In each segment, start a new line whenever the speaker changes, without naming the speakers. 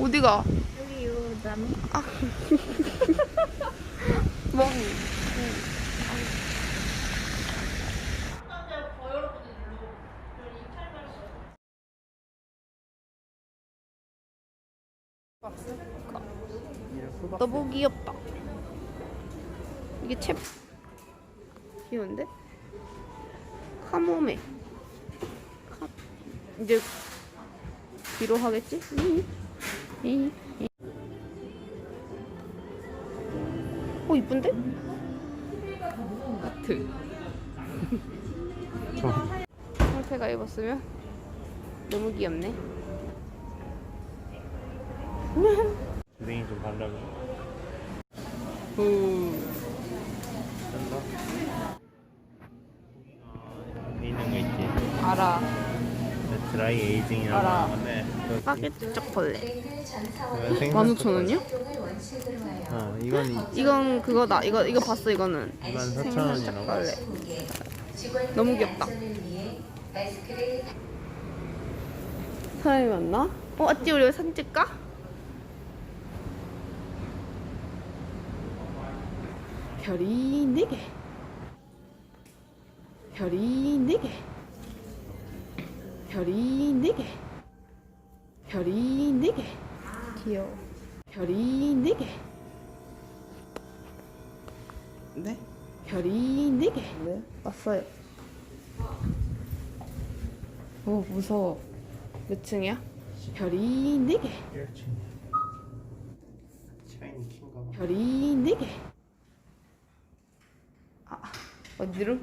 어디가?
여기 요 나무.
멍. 너무 귀엽다. 이게 채 귀여운데? 카모메. 카... 이제 뒤로 하겠지? 이, 이, 이. 어 이쁜데? 하트. 상태가 입었으면 너무 귀엽네.
주댕이 좀 발라줘.
후.
여기 있는 거 있지.
알아.
드라이 에이징이라고
알아. 파게티
생선
15,000원이요?
초콜릿. 어, 이건
이건 그거다. 이거 이거 봤어 이거는.
24,000원이라고.
초콜릿. 너무 귀엽다. 사람이 많나? 어, 어찌 우리 사진 찍까? 별이 네 개. 별이 네 개. 별이 네 개. 별이 네 개. 귀여워. 별이 네 개. 네? 별이 네 개. 네? 왔어요. 오 무서워. 몇 층이야? 별이 네 개.
봐.
별이 네 개. 아 어디로?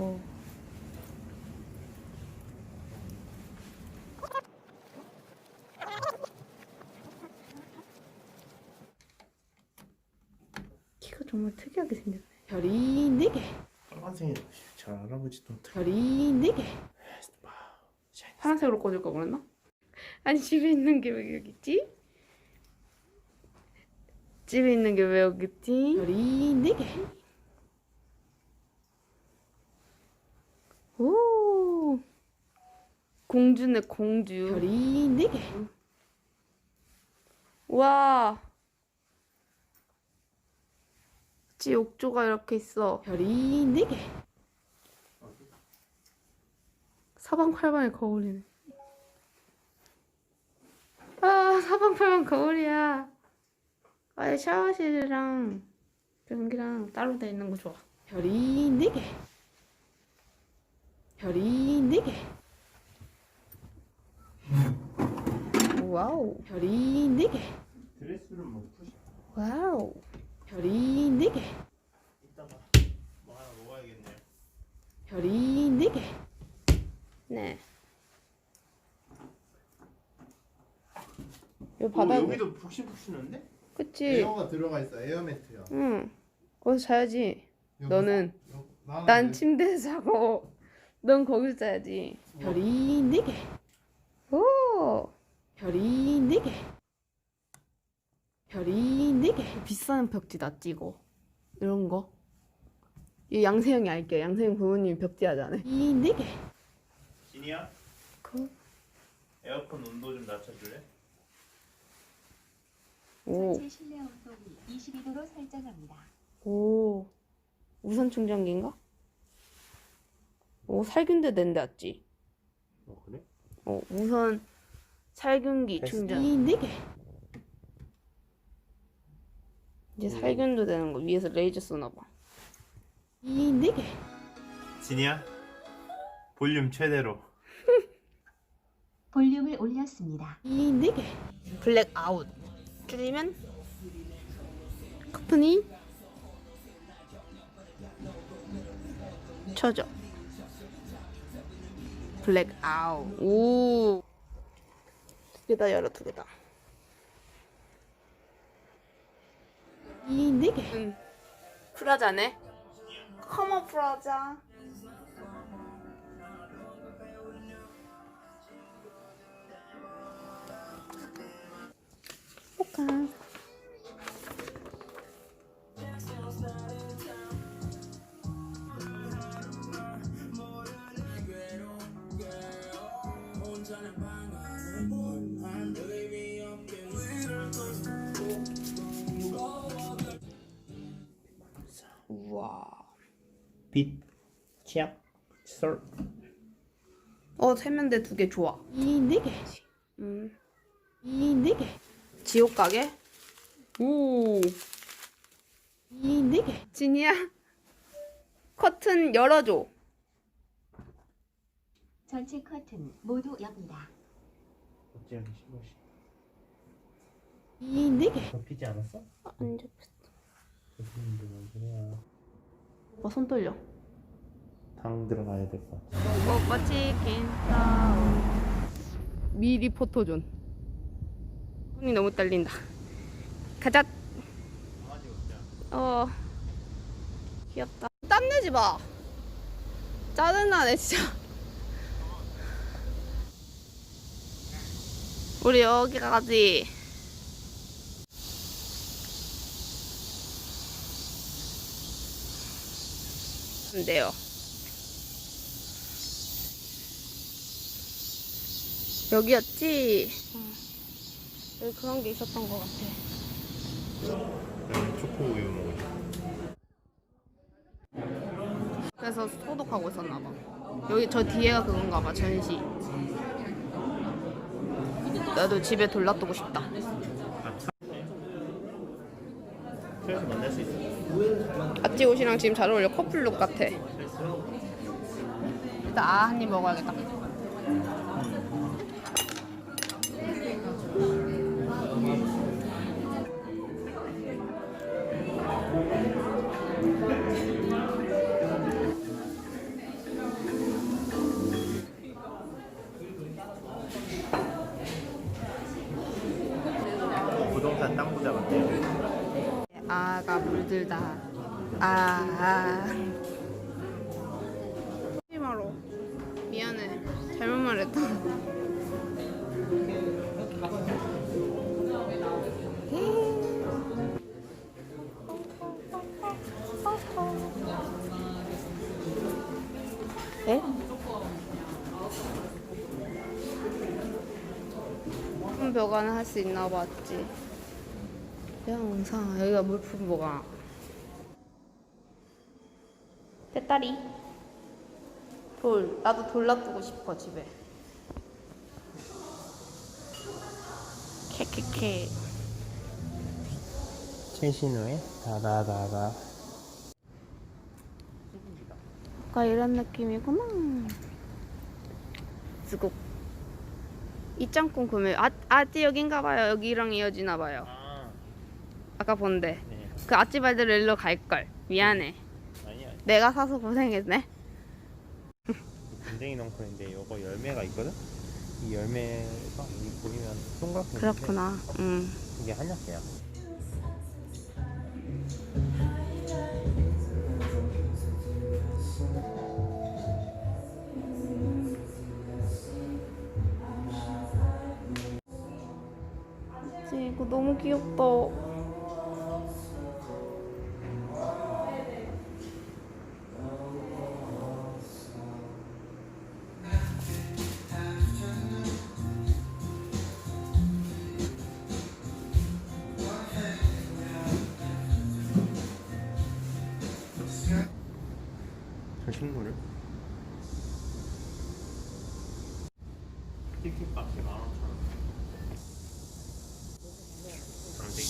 오. 정말 특이하게 생겼네. 별이 네 개.
빨간색이 저 할아버지도 어떻게
별이 네 개. 파란색으로 꽂을 거 그랬나? 아니 집에 있는 게 왜 여기 있지? 집에 있는 게 왜 여기 있지? 별이 네 개. 오. 공주네 공주. 별이 네 개. 와. 지 욕조가 이렇게 있어. 별이 네 개. 사방팔방에 거울이네. 아, 사방팔방 거울이야. 아예 샤워실이랑 변기랑 따로 돼 있는 거 좋아. 별이 네 개. 별이 네 개. 와우. 별이 네 개.
드레스를 못 푸시.
와우. 별이 네 개.
이따가 뭐 하나 먹어야겠네요.
별이 네 개. 네. 이
오,
바닥
여기도 푹신푹신한데?
그치?
에어가 들어가 있어 에어 매트야.
응. 거기서 자야지.
여기
너는
여- 나는
난
왜-
침대에서 자고 넌 거기서 자야지. 별이 네 개. 오. 별이 네 개. 별이 네 개. 비싼 벽지 낫지 이거. 이런 거. 이 양세형이 알게. 양세형 부모님이 벽지 하잖아요. 이네 개.
진이야?
그.
에어컨 온도 좀 낮춰줄래?
오.
전체 실내 온도를 22도로 설정합니다.
오. 무선 충전기인가? 오 살균제 된데 낫지.
어 그래?
어 무선 살균기. 충전. 이네 개. 이제
음.
살균도 되는 거 위에서 레이저 쏘나 봐. 이 네 개.
진이야? 볼륨 최대로.
볼륨을 올렸습니다.
이 네 개. 블랙 아웃. 줄이면 커튼이 쳐져. 블랙 아웃. 오. 두 개 다 열어 두 개 다. 이 네 개. 응. 프라자네. 커머 프라자. 볼까?
빛, 치약, 썰.
어 세면대 두 개 좋아. 이네 개. 음. 이네 개. 지옥 가게? 오. 이네 개. 진이야. 커튼 열어줘.
전체 커튼 모두 엽니다.
어찌하기 싫으시?
이네 개.
덮이지 않았어?
안 잡혔어.
덮이는데 왜 그래?
오빠 손 떨려.
당 들어가야 될 것 같아.
오빠 치킨. 미리 포토존. 손이 너무 떨린다. 가자. 어. 귀엽다. 땀내지 마. 짜증나네 진짜. 우리 여기 가지. 안 돼요. 여기였지? 어. 여기 그런 게 있었던 것 같아.
초코 우유 먹고 싶어.
그래서 소독하고 있었나 봐. 여기 저 뒤에가 그건가 봐 전시. 나도 집에 돌려두고 싶다.
그래서 만날 수 있어.
아찌 옷이랑 지금 잘 어울려 커플룩 같아. 일단 아 한 입 먹어야겠다.
부동산 땅 부자 같아요.
아가 물들다. 아. 아. 하지 마라. 미안해. 잘못 말했다. 에? 한 벽 안에 할수 있나 봤지. 영상. 여기가 물품 뭐가? 배터리? 돌 나도 돌 놔두고 싶어 집에. 캐캐캐
최신호의 다다다다.
아까 이런 느낌이구나 쓰고 입장권 구매 아, 아찌 여긴가 봐요. 여기랑 이어지나 봐요
아,
아까 본데
네.
그 아찌 발대로 일로 갈걸 미안해
아니야.
내가 사서 고생했네
밴댕이 넝쿨인데 요거 열매가 있거든? 이 열매가 여기 보이면 동그랗게
그렇구나 음.
이게 한약이야.
지 이거 너무 귀엽다.
저 친구를? 틱틱박스 15,000원. 강대.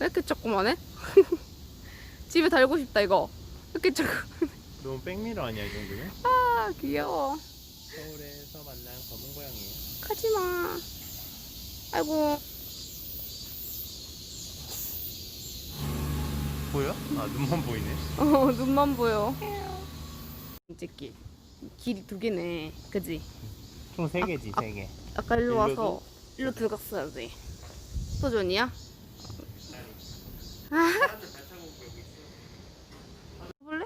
왜 이렇게 조그만해? 집에 달고 싶다 이거. 이렇게 조금.
너무 백미러 아니야 이 정도면?
아 귀여워.
서울에서 만난 검은 고양이에요.
가지 마. 아이고.
보여? 아 눈만 보이네.
어 눈만 보여. 길. 길이 두 개네. 그지?
총 세 개지 세 개.
아까 일로 와서?
일로
들어갔어야지. 포존이야?
사람들 발자국 여기 있어.
볼래?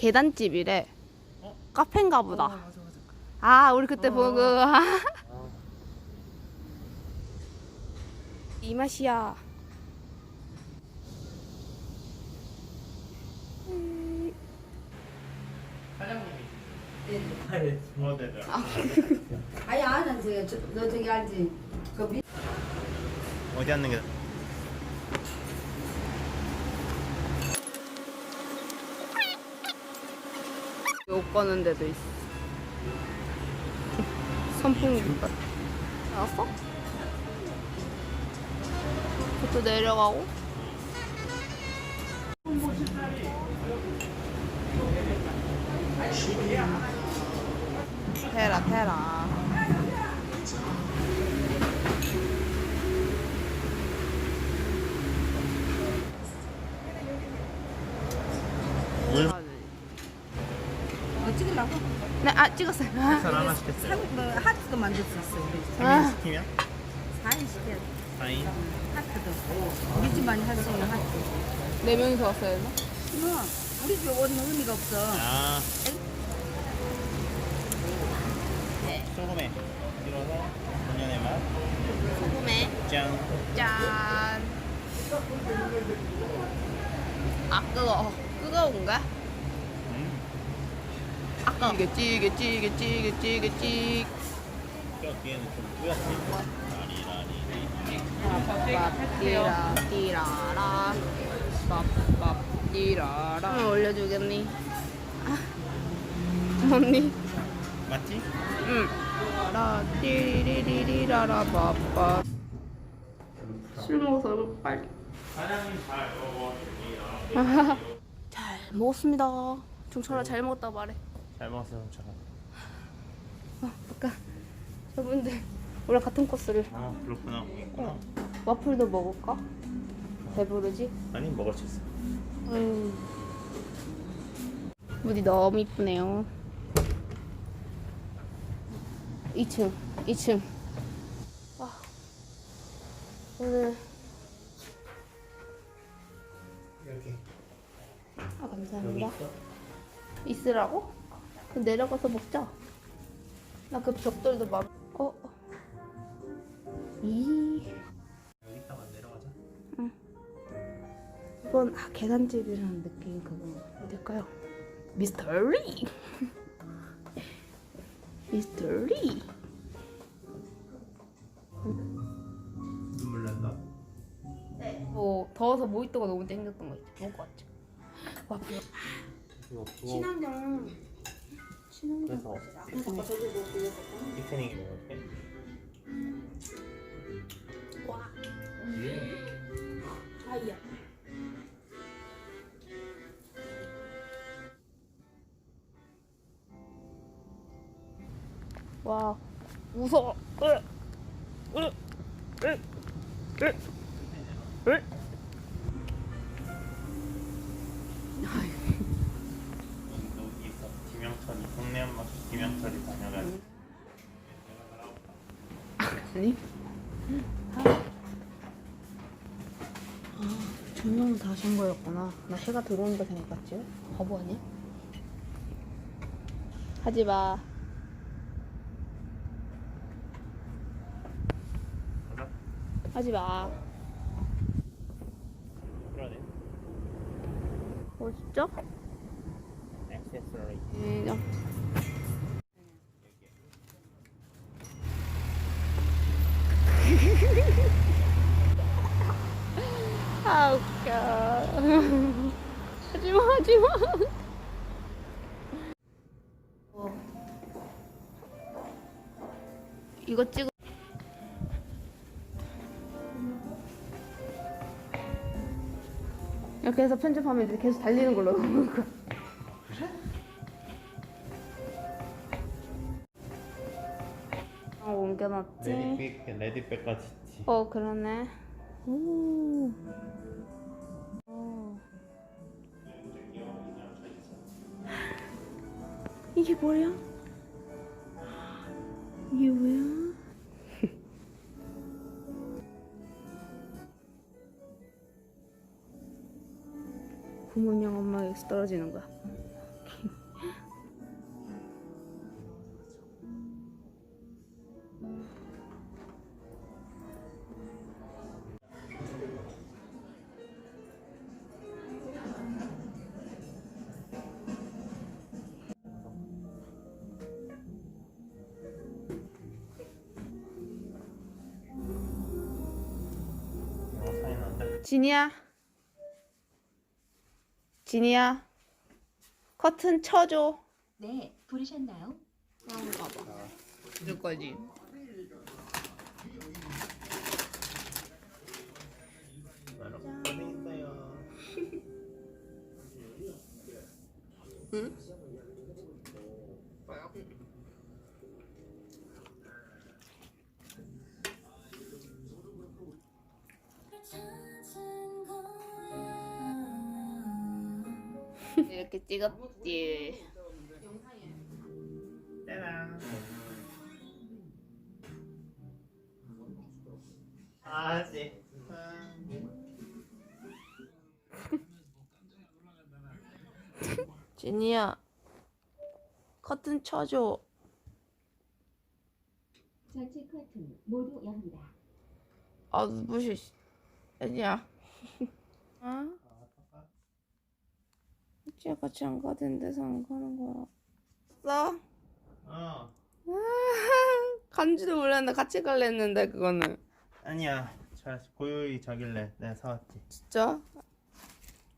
계단집이래.
어?
카페인가 보다.
맞아 맞아.
아, 우리 그때
어.
보고 그
아,
이 맛이야.
어, 네네.
아니 아는 저기 저, 너 저기 알지? 그 미...
어디 앉는 게?
옷 거는 데도 있어. 선풍기. 알았어? 그것도 내려가고. 테라 테라.
물?
뭐 찍으려고?
네, 아 찍었어요.
살 하나 시켰어요.
한, 뭐 하트도 만들 수 있어 우리 집.
아.
시키면?
4인 시켜
4인?
하트도 우리 집만이 할 수 있는 하트
네 명이서 왔어야 했나?
뭐 우리 집 오는 의미가 없어
아. 소금에 들어서 본연의 맛.
소금에
짠.
짠. 아 뜨거. 뜨거운가?
음.
아까 찌개 찌개 찌개 찌개 찌개 찌개.
뼈 뒤에는 좀 뿌옇지. 라리라리.
밥 띠라 띠라라 밥밥 띠라라 응, 올려주겠니? 아. 언니
맞지?
응라 띠리리리라라 밥밥 술 먹어서 얼굴 빨리
잘 먹었습니다.
잘 먹었습니다 종철아 잘 먹었다 말해
잘 먹었어요, 저.
어, 아까 저분들 우리 같은 코스를
아, 그렇구나. 있구나.
와플도 먹을까? 배부르지?
아니 먹을 수 있어.
음. 물이 너무 이쁘네요. 2층, 2층. 와, 오늘
이렇게
아 감사합니다. 있으라고? 그럼 내려가서 먹자. 나 그 벽돌도 막. 어. 이
여기다가 내려가자.
이건 아, 계단집이라는 느낌 그거 어딜까요? 미스터리. 미스터리.
눈물 난다.
네. 뭐 더워서 모히또가 너무 땡겼던 거 있죠. 먹을 것 같죠. 와, 그
이거 그거
친환경. 친환경.
그래서 피크닉 먹을게.
와. 아이야. 와, 무서워. 으, 으, 으, 으, 으. 아니? 아, 조명을 다시 한 거였구나. 나 해가 들어오는 거 생각했지? 바보 아니야? 하지 마. 하지 마.
그러네.
멋있죠?
액세서리.
인정. 아 웃겨. 하지마 하지마. 어. 이거 찍어. 이렇게 해서 편집하면 이제 계속 달리는 걸로 넣는 거야. 어, 옮겨놨지?
레디백 레디백까지 있지.
어, 그러네. 오. 어. 이게 뭐야? 이게 뭐 부모님 엄마에서 떨어지는 거야. 진이야. 진이야. 커튼 쳐줘.
네, 부르셨나요?
가봐. 이거까지.
나랑 고생했어요.
응? 이렇게 찍었지.
아지.
진이야. 커튼 쳐줘.
전체 커튼 모두 엽니다.
아, 무시. 아니야. 아? 진짜 같이 안 가던 데서 안 가는 거야. 써?
어.
간지도 몰랐는데 같이 갈래 했는데 그거는.
아니야. 자, 고요히 자길래 내가 사왔지.
진짜?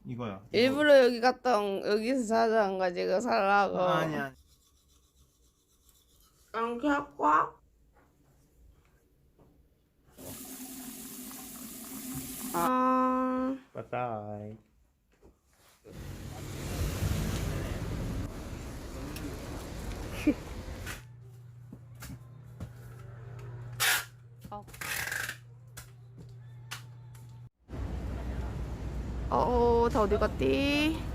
이거야.
일부러 여기 갔다 온, 여기서 찾아온 가지고 살라고.
이거. 아니야.
안개 할까? 아,
바이바이.
어, 다 어디 갔디?